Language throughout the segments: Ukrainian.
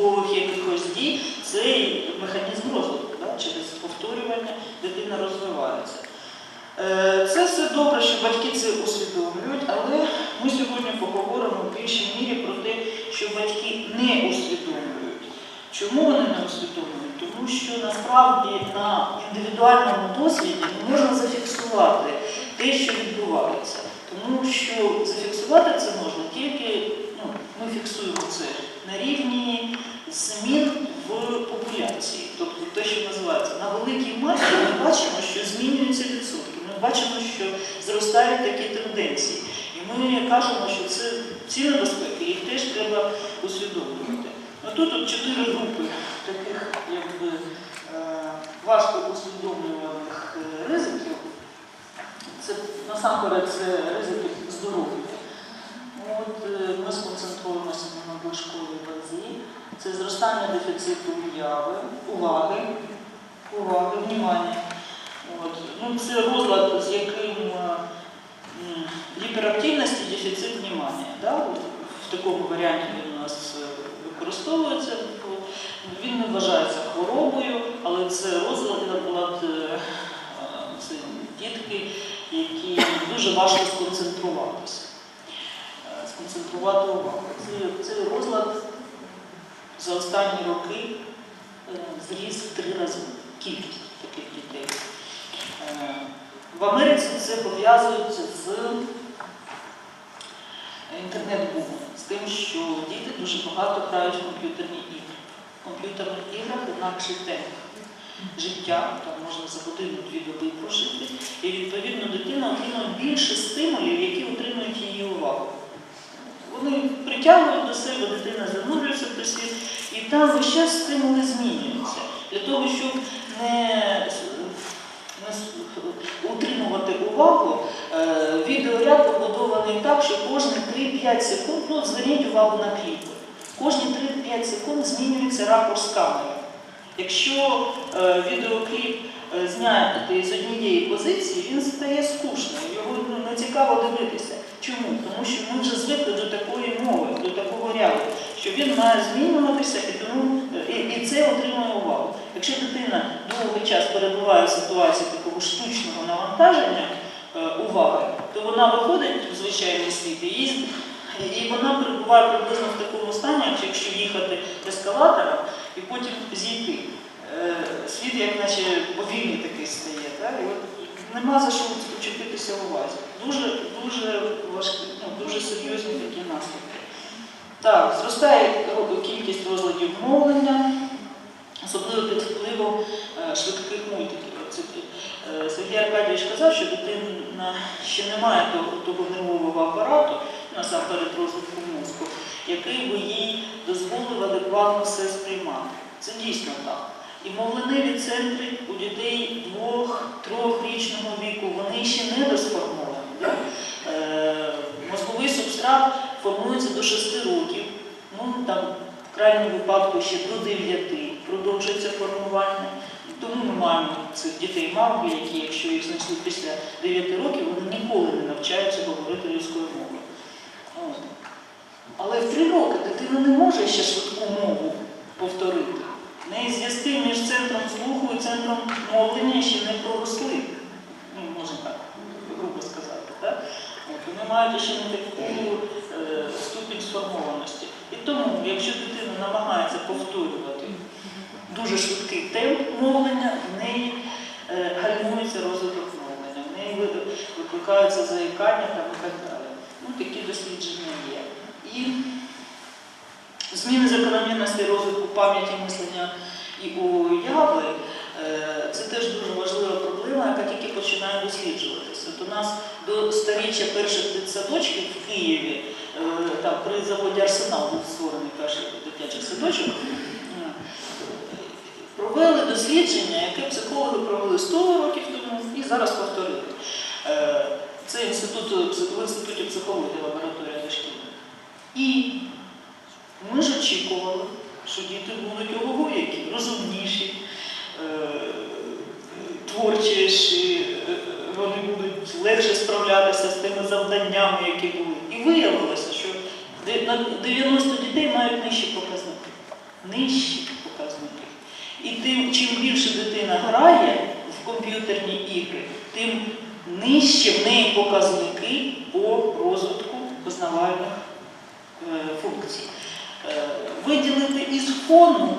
виразів, якихось дій, цей механізм розвитку. Да? Через повторювання дитина розвивається. Е, Це все добре, що батьки це усвідомлюють, але ми сьогодні поговоримо в більшій мірі про те, що батьки не усвідомлюють. Чому вони не усвідомлюють? Тому що насправді на індивідуальному досвіді не можна зафіксувати те, що відбувається. Тому що зафіксувати це можна тільки, ну, ми фіксуємо це на рівні змін в популяції. Тобто те, що називається на великій масі, ми бачимо, що змінюються відсотки. Ми бачимо, що зростають такі тенденції. І ми кажемо, що це ці небезпеки, їх теж треба усвідомлювати. Ну, тут от чотири групи таких якби, е, важко усвідомлюваних е, ризиків. Це насамперед це ризики здоров'я. От, е, ми сконцентруємося на надлишковій базі. Це зростання дефіциту уяви, уваги, уваги, внимання. От. Ну, це розлад, з яким е, м, гіперактивність і дефіцит внимання. Да? В такому варіанті він у нас е, використовується. Він не вважається хворобою, але це розлад е, це дітки, які дуже важко сконцентруватися. Сконцентрувати увагу. Цей, розлад за останні роки е, зріс в три рази кількість таких дітей. Е, В Америці це пов'язується з інтернет-бумом, з тим, що діти дуже багато грають в комп'ютерні ігри. В комп'ютерних іграх інакший темп життя, там можна за годину-дві доби прожити, і відповідно дитина отримує більше стимулів, які утримують її увагу. Вони притягують до себе, дитина занурюється в той світ, і там весь час стимули змінюються. Для того, щоб не, не утримувати увагу, е, відеоряд побудований так, що кожні 3-5 секунд, ну зверніть увагу на кліпи, кожні 3-5 секунд змінюється ракурс камери. Якщо е, відеокліп е, зняти з однієї позиції, він стає скучним, його ну, не цікаво дивитися. Чому? Тому що ми вже звикли до такої мови, до такого ряду, що він має змінюватися і, тому, і, і це отримує увагу. Якщо дитина довгий час перебуває в ситуації такого штучного навантаження е, уваги, то вона виходить в звичайний світ і їздить. І вона перебуває приблизно в такому стані, якщо їхати ескалатором і потім зійти. Е, Світ як наче повільний такий стає. Так? І от нема за що вчепитися увазі. Дуже, дуже важкі, ну, дуже серйозні такі наслідки. Так, зростає кількість розладів мовлення, особливо під впливом е, швидких мультиків. Е, Сергій Аркадійович казав, що дитина ще не має того, того нервового апарату, насамперед розвитку мозку, який би їй дозволив адекватно все сприймати. Це дійсно так. І мовленеві центри у дітей двох-трьохрічного віку, вони ще не розформовані. Е, Мозковий субстрат формується до 6 років, ну там в крайньому випадку ще до 9 продовжується формування. Тому ми маємо цих дітей мавпи, які, якщо їх знайшли після 9 років, вони ніколи не навчаються говорити людською мовою. От. Але в 3 роки дитина не може ще швидку мову повторити. В неї зв'язки між центром слуху і центром мовлення ще не проросли. Ну, можна так грубо сказати. Так? От, вони мають ще не таку е, ступінь сформованості. І тому, якщо дитина намагається повторювати дуже швидкий темп мовлення, в неї е, гальмується розвиток мовлення, в неї викликаються заїкання там, і так далі. Ну, такі дослідження є. І зміни закономірності розвитку пам'яті мислення і уяви е, це теж дуже важлива проблема, яка тільки починає досліджуватися. От у нас до старіччя перших дитсадочків в Києві, там при заводі Арсенал був створений перший дитячий садочок. е, Провели дослідження, яке психологи провели 100 років тому і зараз повторили. Е, Це інститут, в інституті психології лабораторія дошкільна. І ми ж очікували, що діти будуть ого які розумніші, е, творчіші, е, вони будуть легше справлятися з тими завданнями, які були. І на 90 дітей мають нижчі показники. Нижчі показники. І тим, чим більше дитина грає в комп'ютерні ігри, тим нижче в неї показники по розвитку познавальних е, функцій. Е, Виділити із фону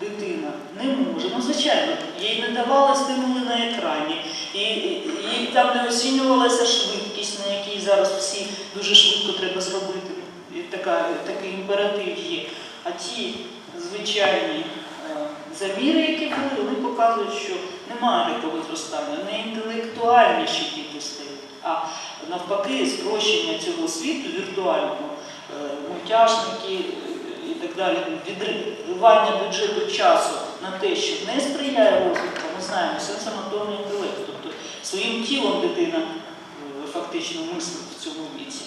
дитина не може. Ну, звичайно, їй не давали стимули на екрані, і, і, і там не оцінювалася швидкість, на якій зараз всі дуже швидко треба зробити. Така, такий імператив є. А ті звичайні е, заміри, які були, вони показують, що немає рікового зростання, не інтелектуальніші діти стають, а навпаки, спрощення цього світу віртуального, е, мультяшники е, і так далі, відривання бюджету часу на те, що не сприяє розвитку, ми знаємо, сенсомоторний інтелект, тобто своїм тілом дитина фактично мислить в цьому віці.